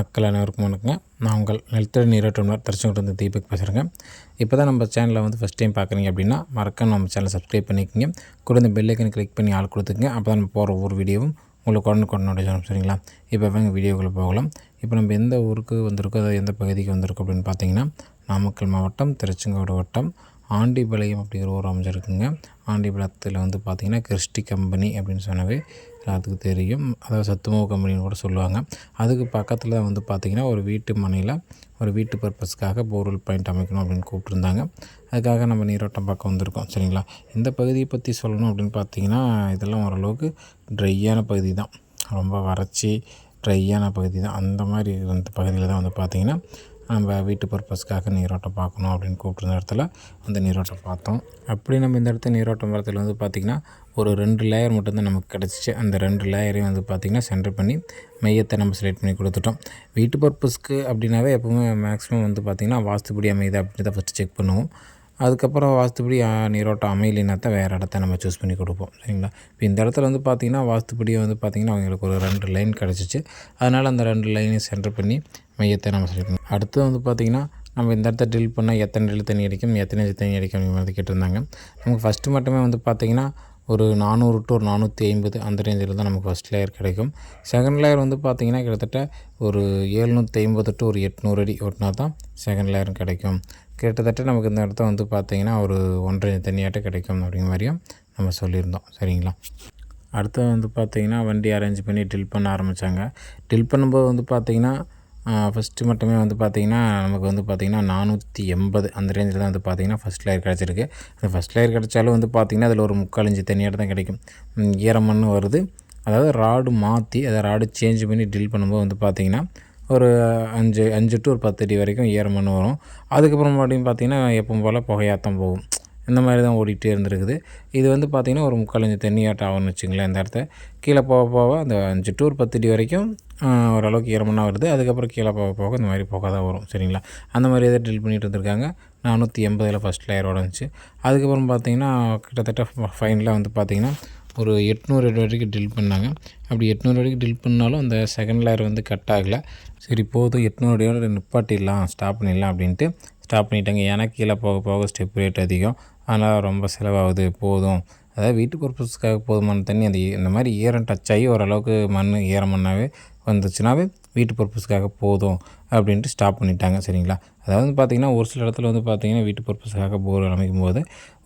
மக்கள் அனைவருக்கும் வணக்கங்க. நான் உங்கள் நிலத்தடி நீரோட்டம்னார் திருச்செங்கோட்டு தீபக் பேசுகிறேங்க இப்போ தான் நம்ம சேனலை வந்து ஃபஸ்ட் டைம் பார்க்குறீங்க அப்படின்னா மறக்க நம்ம சேனலை சப்ஸ்கிரைப் பண்ணிக்கோங்க. கூட இந்த பெல்லைக்கன் கிளிக் பண்ணி ஆள் கொடுத்துங்க அப்போ தான் நம்ம போகிற ஒவ்வொரு வீடியோவும் உங்களுக்கு உடனே கொண்டு சரிங்களா? இப்போ எங்கள் வீடியோக்குள்ளே போகலாம். இப்போ நம்ம எந்த ஊருக்கு வந்திருக்கோ அதாவது எந்த பகுதிக்கு வந்திருக்கோம் அப்படின்னு பார்த்தீங்கன்னா நாமக்கல் மாவட்டம் திருச்செங்கோடு வட்டம் ஆண்டிபாளையம் அப்படிங்கிற ஒரு அமைஞ்சிருக்குங்க ஆண்டிபாளையத்தில் வந்து பார்த்திங்கன்னா கிறிஸ்டி கம்பெனி அப்படின்னு சொன்னவே எல்லாத்துக்கும் தெரியும். அதாவது சத்துமவு கம்பெனின்னு கூட சொல்லுவாங்க. அதுக்கு பக்கத்தில் வந்து பார்த்திங்கன்னா ஒரு வீட்டு மனையில் ஒரு வீட்டு பர்பஸ்க்காக போர்வெல் பாயிண்ட் அமைக்கணும் அப்படின்னு கூப்பிட்ருந்தாங்க அதுக்காக நம்ம நீரோட்டம் பக்கம் வந்திருக்கோம் சரிங்களா? இந்த பகுதியை பற்றி சொல்லணும் அப்படின்னு பார்த்தீங்கன்னா இதெல்லாம் ஓரளவுக்கு ட்ரையான பகுதி தான். ரொம்ப வறட்சி ட்ரையான பகுதி தான். அந்த மாதிரி இருந்த பகுதியில் தான் வந்து பார்த்திங்கன்னா நம்ம வீட்டு பர்பஸ்க்காக நீரோட்டம் பார்க்கணும் அப்படின்னு கூப்பிட்ருந்த இடத்துல அந்த நீரோட்டம் பார்த்தோம். அப்படி நம்ம இந்த இடத்துல நீரோட்டம் வரத்தில் வந்து பார்த்திங்கன்னா ஒரு ரெண்டு லேயர் மட்டும்தான் நமக்கு கிடச்சிச்சு. அந்த ரெண்டு லேயரையும் வந்து பார்த்திங்கன்னா சென்டர் பண்ணி மையத்தை நம்ம செலக்ட் பண்ணி கொடுத்துட்டோம். வீட்டு பர்பஸ்க்கு அப்படின்னாவே எப்போவுமே மேக்ஸிமம் வந்து பார்த்திங்கன்னா வாஸ்துபடி அமையுது அப்படி தான் ஃபஸ்ட்டு செக் பண்ணுவோம். அதுக்கப்புறம் வாஸ்துப்படி நீரோட்டம் அமையலைன்னா வேறு இடத்த நம்ம சூஸ் பண்ணி கொடுப்போம். சரிங்களா? இப்போ இந்த இடத்துல வந்து பார்த்திங்கன்னா வாஸ்துப்படியை வந்து பார்த்திங்கன்னா அவங்களுக்கு ஒரு ரெண்டு லைன் கிடச்சிச்சு. அதனால் அந்த ரெண்டு லைனையும் சென்டர் பண்ணி மையத்தை நம்ம செலக்ட் அடுத்தது அடுத்து வந்து பார்த்திங்கன்னா நம்ம இந்த இடத்த ட்ரில் பண்ணால் எத்தனை ட்ரில் தண்ணி அடிக்கும் எத்தனை தண்ணி அடிக்கும் அப்படிங்கிறது கேட்டிருந்தாங்க. நமக்கு ஃபஸ்ட்டு மட்டுமே வந்து பார்த்திங்கன்னா ஒரு நானூறு டு ஒரு நானூற்றி ஐம்பது அந்த ரேஞ்சில் தான் நமக்கு ஃபஸ்ட் லேயர் கிடைக்கும். செகண்ட் லேயர் வந்து பார்த்திங்கன்னா கிட்டத்தட்ட ஒரு ஏழ்நூற்றி ஐம்பது டு ஒரு எட்நூறு அடி ஒட்டினா தான் செகண்ட் லேயர் கிடைக்கும். கிட்டத்தட்ட நமக்கு இந்த இடத்த வந்து பார்த்திங்கன்னா ஒரு ஒன்றரை தண்ணியாட்ட கிடைக்கும் அப்படிங்கிற மாதிரியும் நம்ம சொல்லியிருந்தோம். சரிங்களா? அடுத்து வந்து பார்த்திங்கன்னா வண்டி அரேஞ்ச் பண்ணி ட்ரில் பண்ண ஆரம்பித்தாங்க ட்ரில் பண்ணும்போது வந்து பார்த்திங்கன்னா ஃபஸ்ட்டு மட்டுமே வந்து பார்த்திங்கன்னா நமக்கு வந்து பார்த்திங்கன்னா நானூற்றி எண்பது அந்த ரேஞ்சில் தான் வந்து பார்த்திங்கன்னா ஃபஸ்ட் லேயர் கிடச்சிருக்கு. அந்த ஃபஸ்ட் லேயர் கிடச்சாலும் வந்து பார்த்திங்கன்னா அதில் ஒரு முக்கால் இஞ்சி தண்ணியாக தான் கிடைக்கும். ஈரமண் வருது. அதாவது ராடு மாற்றி அதை ராடு சேஞ்ச் பண்ணி ட்ரில் பண்ணும்போது வந்து பார்த்திங்கன்னா ஒரு அஞ்சு அஞ்சு டு ஒரு பத்து அடி வரைக்கும் ஈரமண் வரும். அதுக்கப்புறம் மறுபடியும் பார்த்திங்கன்னா எப்பவும் போல் புகையாத்தான் போகும். இந்த மாதிரி தான் ஓடிக்கிட்டே இருந்திருக்குது. இது வந்து பார்த்திங்கன்னா ஒரு முக்காலஞ்சு தண்ணியாட்டம் ஆகும்னு வச்சுங்களேன் இந்த இடத்த கீழே போக போக அந்த அஞ்சு டூர் பத்து அடி வரைக்கும் ஓரளவுக்கு ஈரமண்ணா வருது. அதுக்கப்புறம் கீழே போக போக இந்த மாதிரி போக தான் வரும். சரிங்களா? அந்த மாதிரி எதாவது ட்ரில் பண்ணிகிட்டு இருந்திருக்காங்க. நானூற்றி எண்பதில் ஃபஸ்ட் லேயரோட இருந்துச்சு அதுக்கப்புறம் பார்த்திங்கன்னா கிட்டத்தட்ட ஃபைனலாக வந்து பார்த்திங்கன்னா ஒரு எட்நூறு அடி வரைக்கும் ட்ரில் பண்ணாங்க. அப்படி எட்நூறு வரைக்கும் ட்ரில் பண்ணாலும் அந்த செகண்ட் லேயர் வந்து கட் ஆகலை. சரி போதும். எட்நூறு அடியோட நிப்பாட்டிடலாம். ஸ்டாப் பண்ணிடலாம் அப்படின்ட்டு ஸ்டாப் பண்ணிட்டாங்க. ஏன்னா கீழே போக போக ஸ்டெப் ரேட் அதிகம். அதனால் ரொம்ப செலவாகுது. போதும். அதாவது வீட்டு பர்பஸ்க்காக போதுமான தண்ணி அந்த இந்த மாதிரி ஈரம் டச் ஆகி ஓரளவுக்கு மண் ஈரம் மண்ணாகவே வந்துச்சுனாவே வீட்டு பர்பஸ்க்காக போதும் அப்படின்ட்டு ஸ்டாப் பண்ணிட்டாங்க சரிங்களா? அதாவது வந்து பார்த்திங்கன்னா ஒரு சில இடத்துல வந்து பார்த்திங்கன்னா வீட்டு பர்பஸ்க்காக போர் அமைக்கும் போது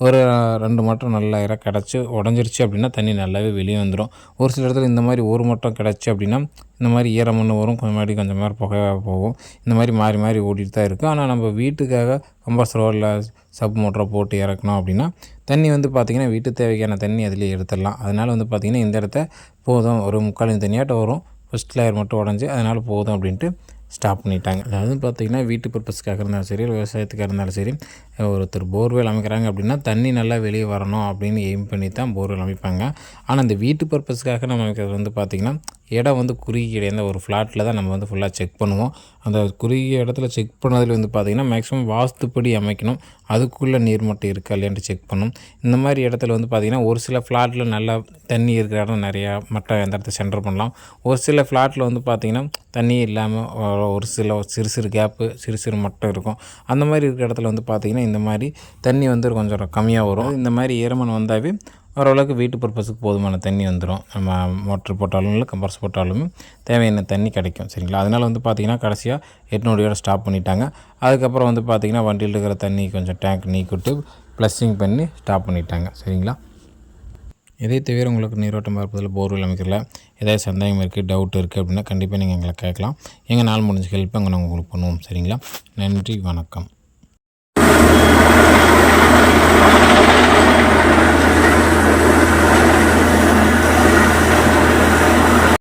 ஒரு ரெண்டு மட்டம் நல்லா இற கிடச்சி உடஞ்சிருச்சு அப்படின்னா தண்ணி நல்லாவே வெளியே வந்துடும் ஒரு சில இடத்துல இந்த மாதிரி ஒரு மட்டம் கிடச்சி அப்படின்னா இந்த மாதிரி ஈரமண்ணு வரும் கொஞ்சம் மாதிரி கொஞ்சம் மாதிரி புகையாக போகும். இந்த மாதிரி மாறி மாறி ஓடிட்டு தான் இருக்கும் ஆனால் நம்ம வீட்டுக்காக கம்பாஸ்டரோ இல்லை சப் மோட்டரோ போட்டு இறக்கணும் அப்படின்னா தண்ணி வந்து பார்த்திங்கன்னா வீட்டு தேவைக்கான தண்ணி அதிலே எடுத்துடலாம். அதனால் வந்து பார்த்திங்கன்னா இந்த இடத்த போதும் ஒரு முக்கால் தண்ணியாட்டம் வரும். ஃபஸ்ட் லேயர் மட்டும் உடஞ்சி அதனால் போதும் அப்படின்ட்டு ஸ்டாப் பண்ணிட்டாங்க. அதாவது பார்த்திங்கன்னா வீட்டு பர்பஸ்க்காக இருந்தாலும் சரி விவசாயத்துக்காக இருந்தாலும் சரி ஒருத்தர் போர்வெல் அமைக்கிறாங்க அப்படின்னா தண்ணி நல்லா வெளியே வரணும் அப்படின்னு எய்ம் பண்ணி தான் போர்வெல் அமைப்பாங்க. ஆனால் இந்த வீட்டு பர்பஸ்க்காக நம்ம வந்து பார்த்திங்கன்னா இடம் வந்து குறுகிய இடம் ஒரு ஃப்ளாட்டில் தான் நம்ம வந்து ஃபுல்லாக செக் பண்ணுவோம். அந்த குறுகிய இடத்துல செக் பண்ணதில் வந்து பார்த்திங்கன்னா மேக்ஸிமம் வாஸ்துப்படி அமைக்கணும். அதுக்குள்ளே நீர்மட்டம் இருக்கா இல்லையான்ட்டு செக் பண்ணும். இந்த மாதிரி இடத்துல வந்து பார்த்திங்கன்னா ஒரு சில ஃப்ளாட்டில் நல்லா தண்ணி இருக்கிற இடம் நிறையா மட்டம் அந்த இடத்த சென்டர் பண்ணலாம். ஒரு சில ஃப்ளாட்டில் வந்து பார்த்திங்கன்னா தண்ணி இல்லாமல் ஒரு சில சிறு சிறு கேப்பு சிறு சிறு மட்டம் இருக்கும். அந்த மாதிரி இருக்கிற இடத்துல வந்து பார்த்திங்கன்னா இந்த மாதிரி தண்ணி வந்து கொஞ்சம் கம்மியாக வரும். இந்த மாதிரி ஈரமன் வந்தாவே ஓரளவுக்கு வீட்டு பர்பஸுக்கு போதுமான தண்ணி வந்துடும் நம்ம மோட்ரு போட்டாலும் இல்லை கம்பர்ஸ் போட்டாலும் தேவையான தண்ணி கிடைக்கும் சரிங்களா? அதனால் வந்து பார்த்திங்கன்னா கடைசியாக எட்நூடியோட ஸ்டாப் பண்ணிட்டாங்க. அதுக்கப்புறம் வந்து பார்த்திங்கன்னா வண்டியில் இருக்கிற தண்ணி கொஞ்சம் டேங்க் நீக்கிட்டு ப்ளஸ்ஸிங் பண்ணி ஸ்டாப் பண்ணிட்டாங்க சரிங்களா? இதே தவிர உங்களுக்கு நீரோட்டம் பார்ப்பதில் போர்வெல் அமைக்கிறதுல ஏதாவது சந்தேகம் இருக்குது டவுட் இருக்குது அப்படின்னா கண்டிப்பாக நீங்கள் எங்களை கேட்கலாம். எங்கள் நாள் முடிஞ்ச ஹெல்ப் அங்கே நாங்கள் உங்களுக்கு பண்ணுவோம் சரிங்களா? நன்றி வணக்கம்.